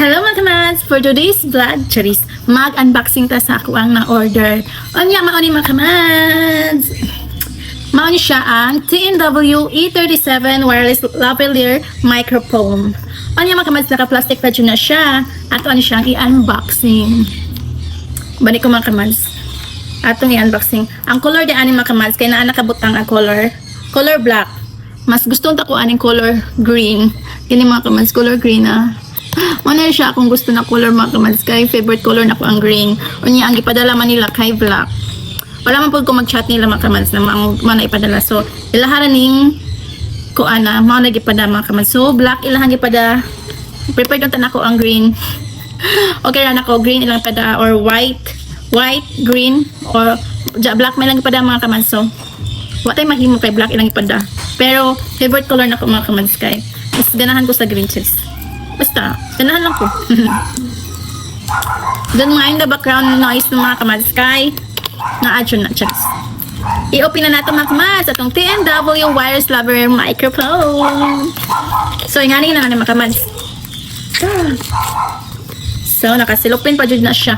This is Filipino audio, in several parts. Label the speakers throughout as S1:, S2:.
S1: Hello mga kamads! For today's vlog, charis, mag-unboxing ta sa ako ang na-order. Onya, mauni mga kamads! Mauni siya ang TNW E37 Wireless Lavalier Microphone. Onya mga kamads, naka-plastic pa dyan na siya. At ano siyang i-unboxing. Balik ko mga kamads. Atong i-unboxing. Ang color di ani mga kamads, kaya naa nakabutang ang color. Color black. Mas gustong tako aning color green. Kini mga kamads, color green ah. Ano siya kung gusto na color mga kamads kay favorite color na ko ang green. Unya ang ipadala man nila kay black. Wala man pud ko mag-chat nila mga kamads na mga mga ipadala. So ilaharan ning ko ana mga nagipada mga kamads. So black ilahan gipada. Prepared unta nako ang green. okay ra nako green ilang pada or white white green or black may lang ipada mga kamads. So wa tay mahimo kay black ilang ipada. Pero favorite color nako mga kamads kay mas ganahan ko sa green chess. Basta, ganahan lang ko. Nga yung the background noise ng mga kamads kay na-adjun na chess. I-open na natin mga kamads atong TNW Wireless Lover Microphone. So, yung na naman mga kamads. So, nakasilupin pa dyan na siya.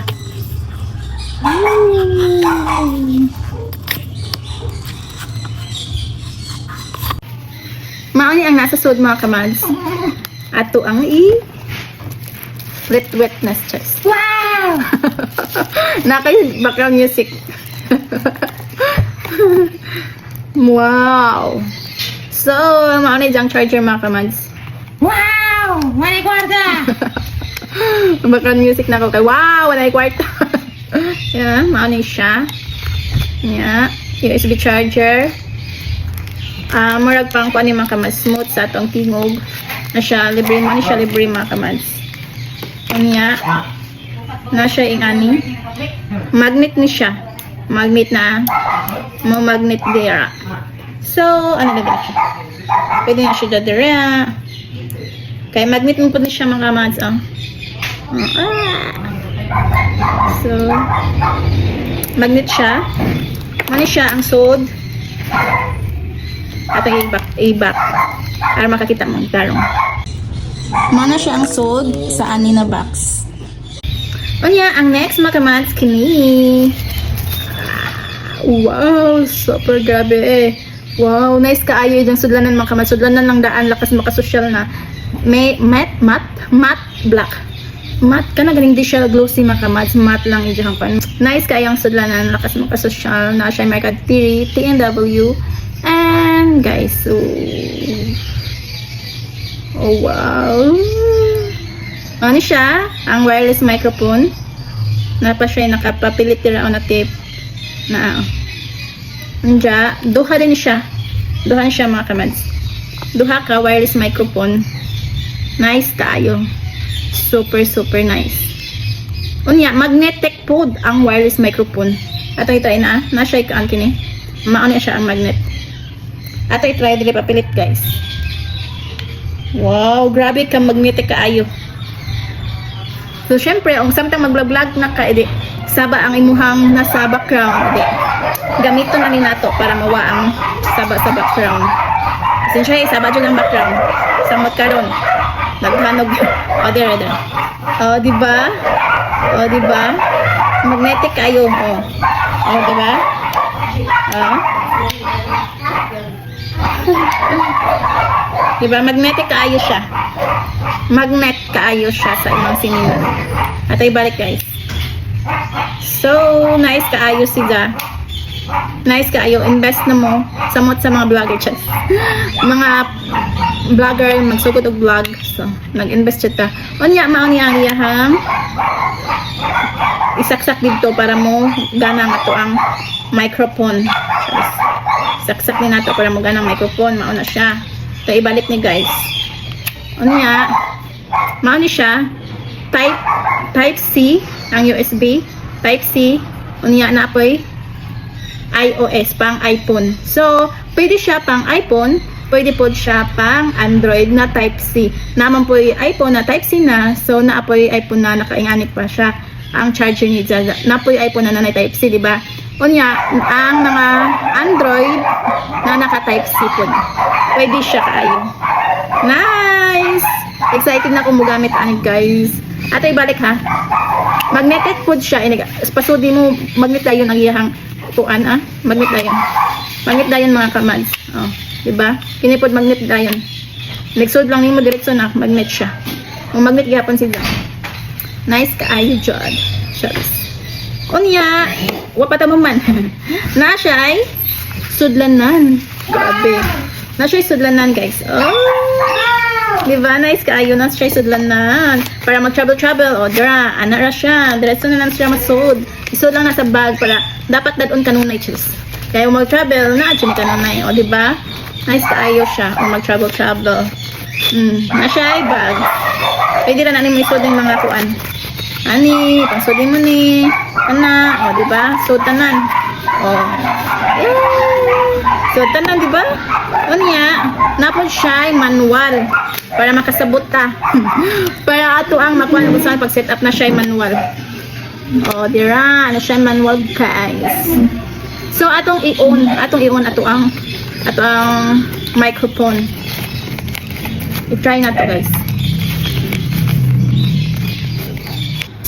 S1: Mauni ang nasa suod mga kamads. Ato ang i wet wetness chest. Wow! Nakay background music. wow! So, mauni diyang charger mga kamads.
S2: Wow! May kwarta!
S1: background music na ako kay wow! Wala kwarta. yeah, mauni siya. Yeah, USB charger. Ah, murag pang kuan ni mga kamads smooth sa atong tingog na siya libre man siya libre mga kamads. Unya na siya ing ani magnet ni siya. Magnet na mo magnet dira. So, ano na siya? Pwede na siya dadira. Kay magnet mo po na siya mga kamads. Oh. Ah. So, magnet siya. Mani siya ang sod. At ang ibak, ibak. Para makakita mo, tarong. Mana siya ang sod sa ani na box. O niya, ang next mga kamats, kini. Wow, super grabe eh. Wow, nice kaayo yung sudlanan mga kamats. Sudlanan lang daan, lakas makasosyal na. May matte, matte, matte black. Matte ka na galing di siya glossy mga kamats. Matte lang yung pan. Nice kaayang sudlanan, lakas makasosyal na siya may kadtiri, TNW. And guys, so Oh wow. Ano siya? Ang wireless microphone. Napa siya nakapapilit tira na tape na Nja, duha din siya. Duha siya mga kamads. Duha ka wireless microphone. Nice kayo. Super super nice. Unya, magnetic pod ang wireless microphone. Ato ito na, na siya kaan kini. Maano siya ang magnet. Ato i-try dili papilit guys. Wow, grabe ka magnetic kaayo. So syempre, ang samtang mag-vlog na ka edi saba ang imuhang nasa background edi. Gamiton ani nato para mawa ang saba sa background. Sinsya saba jud ang background. Samot karon. Naghanog. O dire dire. O di ba? O di ba? Magnetic kayo. O. O di ba? O. Diba? Magnetic kaayo siya. Magnet kaayo siya sa imong sinilan. At ay balik guys. So, nice kaayo siya. Nice kaayo. Invest na mo samot sa mga vlogger chat. mga vlogger magsugod og vlog. So, nag-invest siya ta. Unya, mauni ang iyahang isaksak dito para mo gana nga to ang microphone. Saksak ni nato para mo gana ang microphone. Mauna siya. Ito ibalik ni guys. Ano niya? Mauni siya. Type Type C ang USB. Type C. Ano niya na apoy iOS pang iPhone. So, pwede siya pang iPhone, pwede po siya pang Android na Type C. Naman po yung iPhone na Type C na, so na po iPhone na nakainganit pa siya ang charger ni Zaza. Na po iPhone na na Type C, di ba? Unya, ang mga Android na naka-Type C po. Pwede siya kayo. Nice! Excited na akong magamit ani guys. Ato ibalik ha. Magnetic food siya. Iniga. Pasudi mo, magnet dayon ang iyahang tuan ah. Magnet dayon. Magnet dayon mga kamads. Oh, di ba? Kinipod magnet dayon. Nexod lang nimo direksyon na magnet siya. Ang magnet gyapon sila. Nice kaayo jud. Shucks. Unya, wa pa ta mo man. na siya ay sudlanan. Grabe. Na siya ay sudlanan, guys. Oh. Di ba? Nice kaayo na siya ay sudlanan. Para mag-travel-travel. O, dra. Ana ra siya. Diretso na lang siya masud. Isud lang nasa bag para dapat dadon kanunay choose. Kaya mag-travel, na dyan kanunay. O, di ba? Nice kaayo siya. Kung mag-travel-travel. Hmm. Na siya ay bag. Pwede rin nanin may mga kuan. Ani, pangsudin mo ni. Ana, o, di ba? So, tanan. O. So, tanan, di ba? Unya, napon siya manual para makasabot ta. para ato ang makuha na kung pag set up na siya manual. O, dira, ano siya manual guys. So, atong i-on, atong i-on ato ang ato ang microphone. I-try na to guys.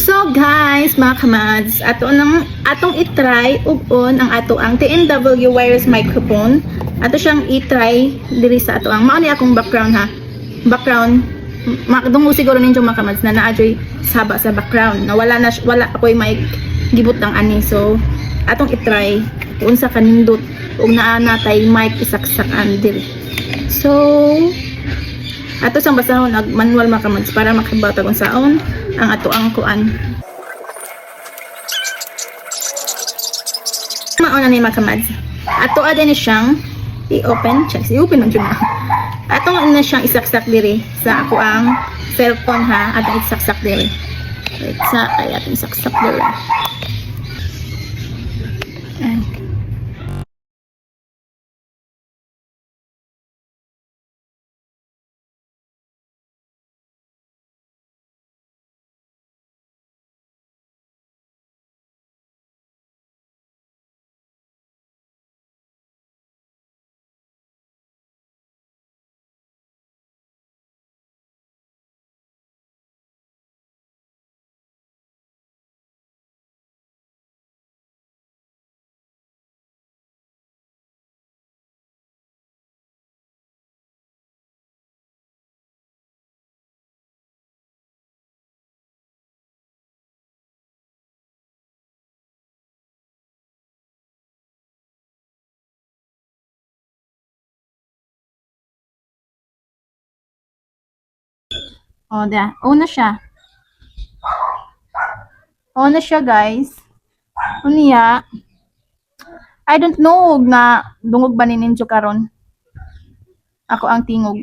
S1: So guys, mga kamads, ato nang atong i-try ug on ang ato ang TNW wireless microphone. Ato siyang i-try diri sa ato ang mao akong background ha. Background makadungo siguro ninyo mga kamads na naadyoy saba sa background na wala na wala ako'y may gibot ng ani. So atong i-try kung sa kanindot ug naa natay mic isaksakan diri. So ato sang basahon nag manual mga kamads para makabata kung saon ang ato ang kuan. Mauna ni mga kamads. Ato ada ni siyang i-open. Check, i-open man na. Ato na siyang isaksak diri sa ako ang cellphone ha. Ato isaksak diri. Wait, sa ay ato isaksak diri. O, da. Una siya. Una siya, guys. Unya. I don't know na dungog ba ni ninyo karon. Ako ang tingog.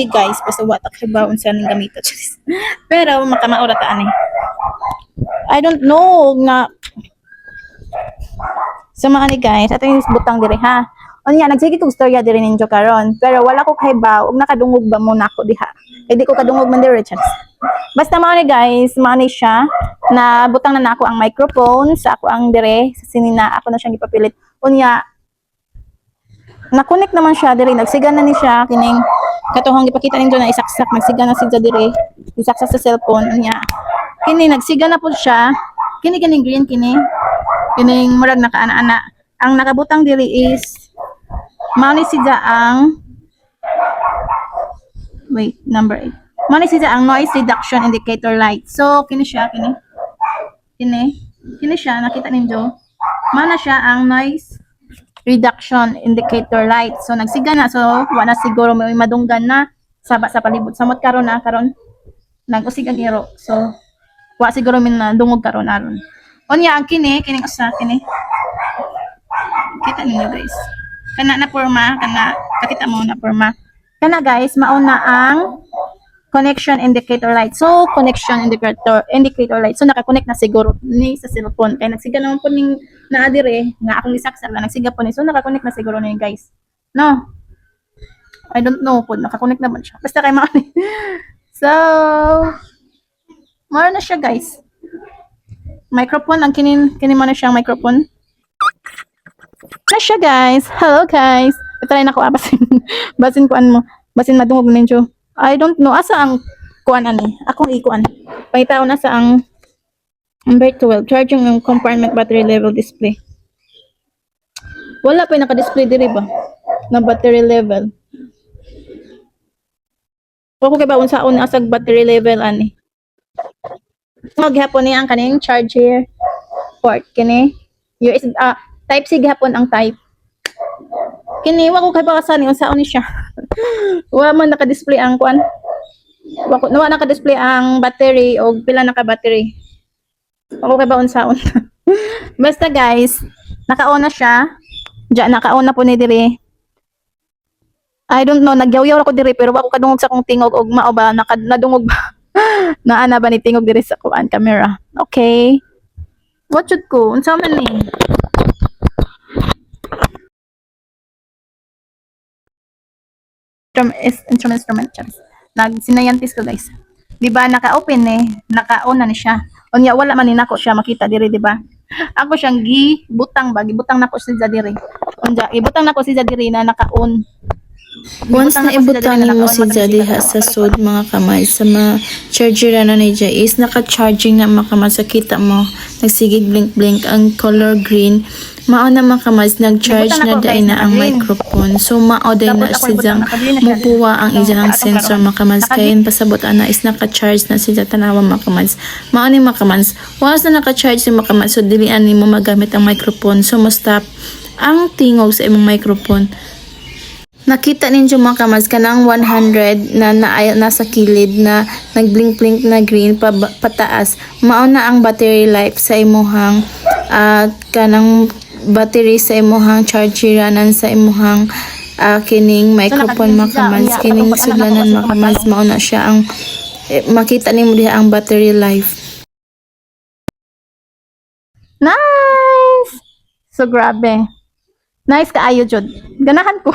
S1: Hey guys, basta watak hibaon sa nang gamito. Pero makamaura ta ani. I don't know nga So mga ni guys, ato yung butang diri ha. Unya nagsige kog storya diri ninyo karon, pero wala ko kay ba ug nakadungog ba mo nako diha. Eh di ko kadungog man diri chance. Basta mga ni guys, mga ni siya na butang na nako ang microphone sa ako ang dire sa sinina ako na siyang gipapilit. Unya nakunik naman siya diri nagsiga na ni siya kining katuhang gipakita ninyo na isaksak nagsiga na siya diri isaksak sa cellphone unya kini nagsiga na po siya kini kining green kini kining murag nakaana-ana ang nakabutang diri is mao ni siya ang wait number 8 mao ni siya ang noise reduction indicator light. So kini siya kini? Kini? Kini siya nakita ninyo? Mao na siya ang noise reduction indicator light. So nagsiga na. So wala siguro may madunggan na. Saba sa palibot samot karon na karon. Nag-usig ang iro. So wa siguro min na dungog karon aron Unya ang kini kining usa kini. Kita ninyo guys. Kana na porma, kana kakita mo na porma. Kana guys, mauna ang connection indicator light. So, connection indicator indicator light. So, naka-connect na siguro ni sa cellphone. Kaya nagsiga naman po ning naadire nga akong isaksak na nagsiga po ni. So, naka-connect na siguro ni guys. No. I don't know po, naka-connect naman siya. Basta kay mga So, mara na siya guys microphone ang kinin kinin mo na siyang microphone Na siya guys. Hello guys. Ito na ako basin. basin kuan mo. Basin madungog ninyo. I don't know asa ang kuan ani. Akong ikuan. Pahitaw na sa ang number 12 charging ng compartment battery level display. Wala pa yung naka-display diri ba? Na battery level. O kung kay ba unsa una asag battery level ani. Maghapon ni ang kaning charger port kini. USB ah type C gihapon ang type. Kini wa ko kay bakasan unsa ni siya. wa man naka-display ang kuan. Wa ko wa naka-display ang battery o pila naka battery. Wa ko kay ba unsaon. Basta guys, naka-on na siya. Diya naka-on na po ni diri. I don't know, nagyaw-yaw ako diri pero wa ko kadungog sa kong tingog og mao ba naka, nadungog ba. Naana ba ni tingog diri sa kuan camera. Okay. What should ko? Unsa man ni? Instrument, is, instrument, instrument, chance. Nag, sinayantis ko guys. Di ba, naka-open eh. Naka-on na ni siya. Unya, wala man ni nako siya makita diri, di ba? Ako siyang gibutang ba? Gibutang nako siya diri. Unya, gibutang nako siya diri na naka-on.
S3: Once na
S1: na
S3: mo si Jadiha sa sud mga kamay sa mga charger na ni Jay is naka-charging na mga kamay. Sa kita mo nagsigig blink-blink ang color green. Mao na mga kamay nag-charge na
S1: guys,
S3: na ang microphone. So mao day na
S1: na siya.
S3: mupuwa ang iyang sensor mga kamay.
S1: Naka-green.
S3: kaya pasabot ana is naka-charge na siya tanawa mga kamay. Mao ni mga kamay. Once na naka-charge si mga kamay so dilian nimo magamit ang microphone. So mo stop ang tingog sa imong microphone Nakita ninyo mga kamas kanang 100 na, na nasa kilid na nagblink-blink na green pa, pataas. Mao na ang battery life sa imuhang at kanang battery sa imuhang chargeranan sa imuhang ah, kining microphone mga kamas. Kining sudlanan mga kamas mao na siya ang eh, makita nimo diha ang battery life.
S1: Nice! So, grabe. Nice kaayo, Jod. Ganahan ko.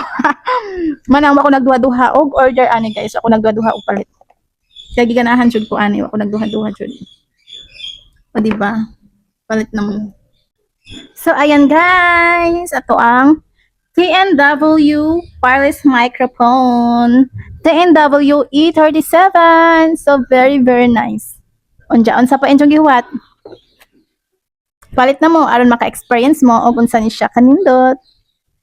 S1: Manang ako nagduha-duha og order ani guys. Ako nagduha-duha og palit. Kaya giganahan Jod ko ani. Ako nagduha-duha Jod. O, diba? Palit naman. So, ayan guys. Ito ang TNW wireless microphone. TNW E37. So, very, very nice. Unja, unsa pa inyong giwat? palit na mo aron maka-experience mo og unsa ni siya kanindot